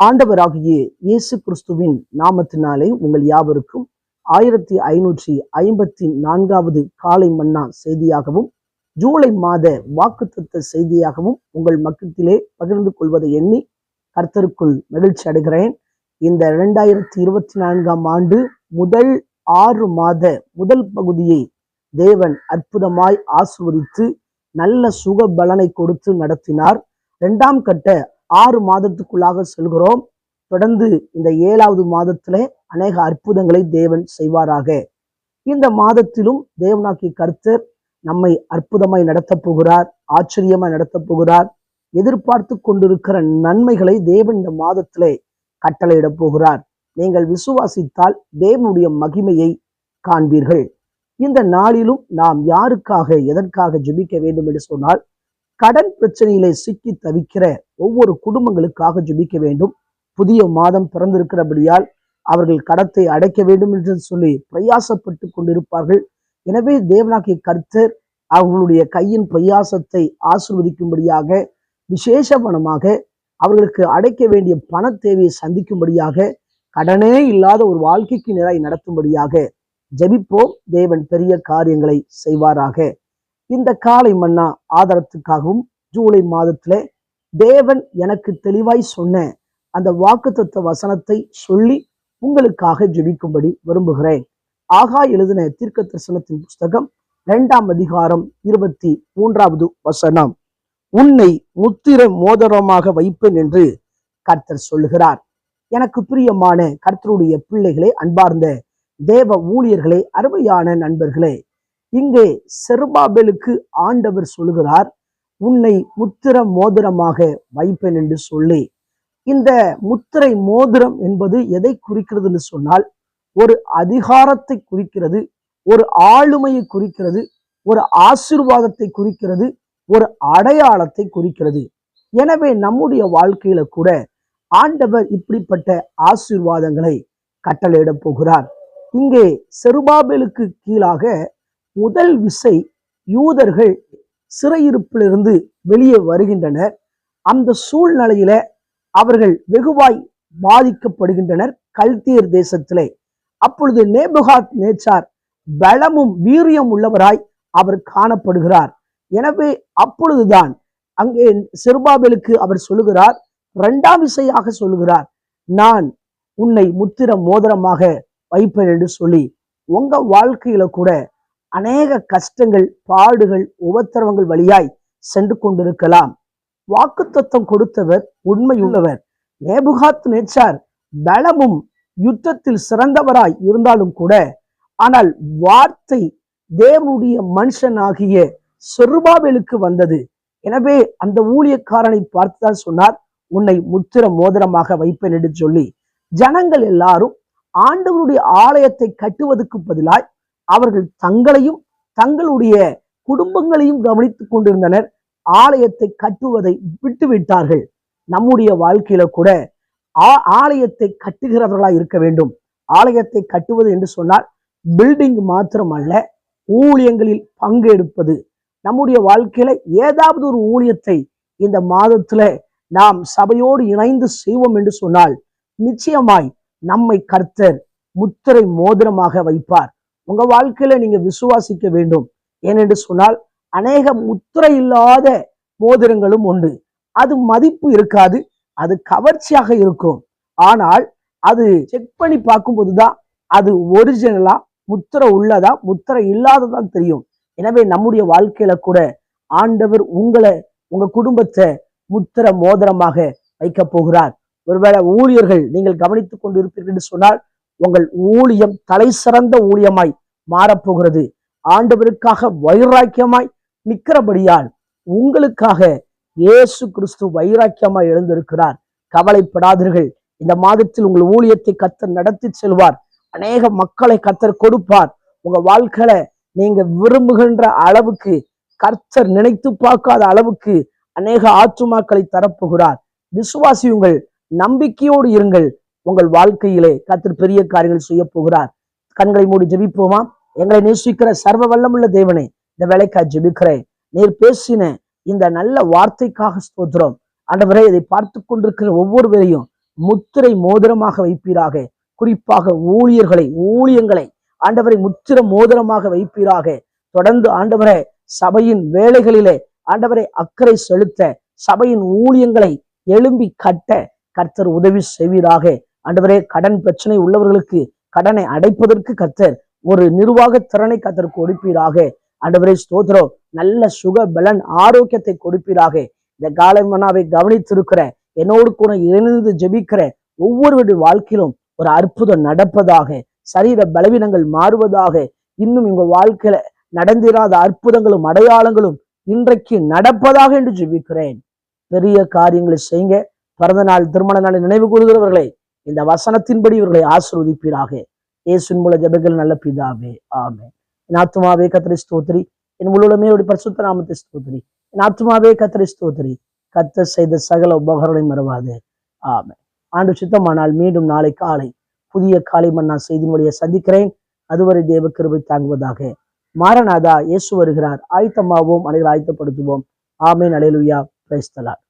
ஆண்டவராகிய இயேசு கிறிஸ்துவின் நாமத்தினாலே உங்கள் யாவருக்கும் ஆயிரத்தி ஐநூற்றி ஐம்பத்தி நான்காவது காலை மன்னா செய்தியாகவும் ஜூலை மாத வாக்குத்தத்த செய்தியாகவும் உங்கள் மக்கத்திலே பகிர்ந்து கொள்வதை எண்ணி கர்த்தருக்குள் மகிழ்ச்சி அடைகிறேன். இந்த இரண்டாயிரத்தி இருபத்தி நான்காம் ஆண்டு முதல் ஆறு மாத முதல் பகுதியை தேவன் அற்புதமாய் ஆசிர்வதித்து நல்ல சுக பலனை கொடுத்து நடத்தினார். இரண்டாம் கட்ட ஆறு மாதத்துக்குள்ளாக செல்கிறோம். தொடர்ந்து இந்த ஏழாவது மாதத்திலே அநேக அற்புதங்களை தேவன் செய்வாராக. இந்த மாதத்திலும் தேவனாக்கி கர்த்தர் நம்மை அற்புதமாய் நடத்தப் போகிறார் ஆச்சரியமாய் நடத்தப் போகிறார். எதிர்பார்த்து கொண்டிருக்கிற நன்மைகளை தேவன் இந்த மாதத்திலே கட்டளையிடப் போகிறார். நீங்கள் விசுவாசித்தால் தேவனுடைய மகிமையை காண்பீர்கள். இந்த நாளிலும் நாம் யாருக்காக எதற்காக ஜெபிக்க வேண்டும் என்று சொன்னால் கடன் பிரச்சனையிலே சிக்கி தவிக்கிற ஒவ்வொரு குடும்பங்களுக்காக ஜெபிக்க வேண்டும். புதிய மாதம் பிறந்திருக்கிறபடியால் அவர்கள் கடத்தை அடைக்க வேண்டும் என்று சொல்லி பிரயாசப்பட்டு கொண்டிருப்பார்கள். எனவே தேவனாகிய கர்த்தர் அவர்களுடைய கையின் பிரயாசத்தை ஆசிர்வதிக்கும்படியாக விசேஷமனமாக அவர்களுக்கு அடைக்க வேண்டிய பண தேவையை சந்திக்கும்படியாக கடனே இல்லாத ஒரு வாழ்க்கைக்கு நிலை நடத்தும்படியாக ஜெபிப்போம். தேவன் பெரிய காரியங்களை செய்வாராக. இந்த காலை மன்னா ஆதாரத்துக்காகவும் ஜூலை மாதத்துல தேவன் எனக்கு தெளிவாய் சொன்ன அந்த வாக்குத்தத்த வசனத்தை சொல்லி உங்களுக்காக ஜெபிக்கும்படி விரும்புகிறேன். ஆகா எழுதின தீர்க்க தரிசனத்தின் புஸ்தகம் இரண்டாம் அதிகாரம் இருபத்தி மூன்றாவது வசனம். உன்னை முத்திர மோதரமாக வைப்பேன் என்று கர்த்தர் சொல்லுகிறார். எனக்கு பிரியமான கர்த்தருடைய பிள்ளைகளை அன்பார்ந்த தேவ ஊழியர்களே அருமையான நண்பர்களே இங்கே செருபாபேலுக்கு ஆண்டவர் சொல்லுகிறார் உன்னை முத்திர மோதிரமாக வைப்பேன் என்று சொல்லி. இந்த முத்திரை மோதிரம் என்பது எதை குறிக்கிறதுன்னு சொன்னால் ஒரு அதிகாரத்தை குறிக்கிறது ஒரு ஆளுமையை குறிக்கிறது ஒரு ஆசிர்வாதத்தை குறிக்கிறது ஒரு அடையாளத்தை குறிக்கிறது. எனவே நம்முடைய வாழ்க்கையில கூட ஆண்டவர் இப்படிப்பட்ட ஆசீர்வாதங்களை கட்டளையிடப் போகிறார். இங்கே செருபாபேலுக்கு கீழாக முதல் விசை யூதர்கள் சிறையிருப்பிலிருந்து வெளியே வருகின்றனர். அந்த சூழ்நிலையில அவர்கள் வெகுவாய் பாதிக்கப்படுகின்றனர் கல்தீர் தேசத்திலே. அப்பொழுது நேபுகாத் நேச்சார் பலமும் வீரியம் உள்ளவராய் அவர் காணப்படுகிறார். எனவே அப்பொழுதுதான் அங்கே செருபாபேலுக்கு அவர் சொல்லுகிறார் இரண்டாம் விசையாக சொல்லுகிறார் நான் உன்னை முத்திர மோதிரமாக வைப்பேன் என்று சொல்லி உங்க வாழ்க்கையில கூட அநேக கஷ்டங்கள் பாடுகள் உபத்திரவங்கள் வழியாய் சென்று கொண்டிருக்கலாம். வாக்குத்தத்தம் கொடுத்தவர் உண்மையுள்ளவர். நேபுகாத் நேச்சார் பலமும் யுத்தத்தில் சிறந்தவராய் இருந்தாலும் கூட ஆனால் வார்த்தை தேவனுடைய மனுஷனாகிய சொருபாவேலுக்கு வந்தது. எனவே அந்த ஊழியக்காரனை பார்த்துதான் சொன்னார் உன்னை முத்திர மோதிரமாக வைப்பேன் என்று சொல்லி. ஜனங்கள் எல்லாரும் ஆண்டவருடைய ஆலயத்தை கட்டுவதற்கு பதிலாய் அவர்கள் தங்களையும் தங்களுடைய குடும்பங்களையும் கவனித்துக் கொண்டிருந்தனர். ஆலயத்தை கட்டுவதை விட்டுவிட்டார்கள். நம்முடைய வாழ்க்கையில கூட ஆ- ஆலயத்தை கட்டுகிறவர்களாய் இருக்க வேண்டும். ஆலயத்தை கட்டுவது என்று சொன்னால் பில்டிங் மாத்திரமல்ல ஊழியங்களில் பங்கெடுப்பது. நம்முடைய வாழ்க்கையில ஏதாவது ஒரு ஊழியத்தை இந்த மாதத்துல நாம் சபையோடு இணைந்து செய்வோம் என்று சொன்னால் நிச்சயமாய் நம்மை கர்த்தர் முத்திரை மோதிரமாக வைப்பார். உங்க வாழ்க்கையில நீங்க விசுவாசிக்க வேண்டும். ஏனென்று சொன்னால் அநேக முத்திரை இல்லாத மோதிரங்களும் உண்டு. அது மதிப்பு இருக்காது அது கவர்ச்சியாக இருக்கும். ஆனால் அது செக் பண்ணி பார்க்கும்போதுதான் அது ஒரிஜினலா முத்திரை உள்ளதா முத்திரை இல்லாததான் தெரியும். எனவே நம்முடைய வாழ்க்கையில கூட ஆண்டவர் உங்களை உங்க குடும்பத்தை முத்திர மோதிரமாக வைக்க போகிறார். ஒருவேளை ஊழியர்கள் நீங்கள் கவனித்துக் கொண்டு இருப்பீர்கள் என்று சொன்னால் உங்கள் ஊழியம் தலை சிறந்த ஊழியமாய் மாறப்போகிறது. ஆண்டவருக்காக வைராக்கியமாய் நிற்கிறபடியால் உங்களுக்காக இயேசு கிறிஸ்து வைராக்கியமாய் எழுந்திருக்கிறார். கவலைப்படாதீர்கள். இந்த மாதத்தில் உங்கள் ஊழியத்தை கத்தர் நடத்தி செல்வார். அநேக மக்களை கத்தர் கொடுப்பார். உங்க வாழ்க்கையில நீங்க விரும்புகின்ற அளவுக்கு கர்த்தர் நினைத்து பார்க்காத அளவுக்கு அநேக ஆத்துமாக்களை தரப்போகிறார். விசுவாசியுங்கள் நம்பிக்கையோடு இருங்கள். உங்கள் வாழ்க்கையிலே கத்திர பெரிய காரியங்கள் செய்ய போகிறார் கண்களை மூடி ஜெபிப்போமா? எங்களை நேசிக்கிற சர்வ வல்லமுள்ள தேவனே இந்த வேலைக்காய் ஜெபிக்கிறேன். நீர் பேசின இந்த நல்ல வார்த்தைக்காக ஸ்தோத்திரம். ஆண்டவரே இதை பார்த்து கொண்டிருக்கிற ஒவ்வொருவரையும் முத்திரை மோதிரமாக வைப்பீராக. குறிப்பாக ஊழியர்களை ஊழியங்களை ஆண்டவரை முத்திர மோதிரமாக வைப்பீராக. தொடர்ந்து ஆண்டவரை சபையின் வேலைகளிலே ஆண்டவரை அக்கறை செலுத்த சபையின் ஊழியங்களை எழும்பி கட்ட கர்த்தர் உதவி செய்வீராக. ஆண்டவரே கடன் பிரச்சனை உள்ளவர்களுக்கு கடனை அடைப்பதற்கு கர்த்தர் ஒரு நிர்வாக திறனை கர்த்தர் கொடுப்பீராக. ஆண்டவரே ஸ்தோத்திரம். நல்ல சுக பலன் ஆரோக்கியத்தை கொடுப்பீராக. இந்த காலமனாவை கவனித்திருக்கிற என்னோடு கூட இணைந்து ஜெபிக்கிற ஒவ்வொருவருடைய வாழ்க்கையிலும் ஒரு அற்புதம் நடப்பதாக சரீர பலவீனங்கள் மாறுவதாக இன்னும் உங்க வாழ்க்கையில நடந்திராத அற்புதங்களும் அடையாளங்களும் இன்றைக்கு நடப்பதாக என்று ஜெபிக்கிறேன். பெரிய காரியங்களை செய்யுங்க. பிறந்த நாள் திருமண நாளை நினைவு கூறுகிறவர்களை இந்த வசனத்தின்படி இவர்களை ஆசிர்வதிப்பீராக. இயேசுவின் மூல ஜபங்கள் நல்ல பிதாவே ஆமே என் ஆத்மாவே கத்திரி ஸ்தோத்திரி. என் முழுமே ஒரு பரிசுத்த நாமத்தை ஸ்தோத்திரி. என் ஆத்மாவே கத்திரி ஸ்தோத்திரி. கத்த செய்த சகல உபகரணை மறவாது ஆமே ஆண்டு சித்தமானால் மீண்டும் நாளை காலை புதிய காலை மன்னா செய்தியின் வழியை சந்திக்கிறேன். அதுவரை தேவ கிருபை தாங்குவதாக. மாரநாதா இயேசு வருகிறார். ஆயத்தமாவோம் அனைவரும் ஆயத்தப்படுத்துவோம். ஆமேன் அலையலுயா. பிரைஸ்தலார்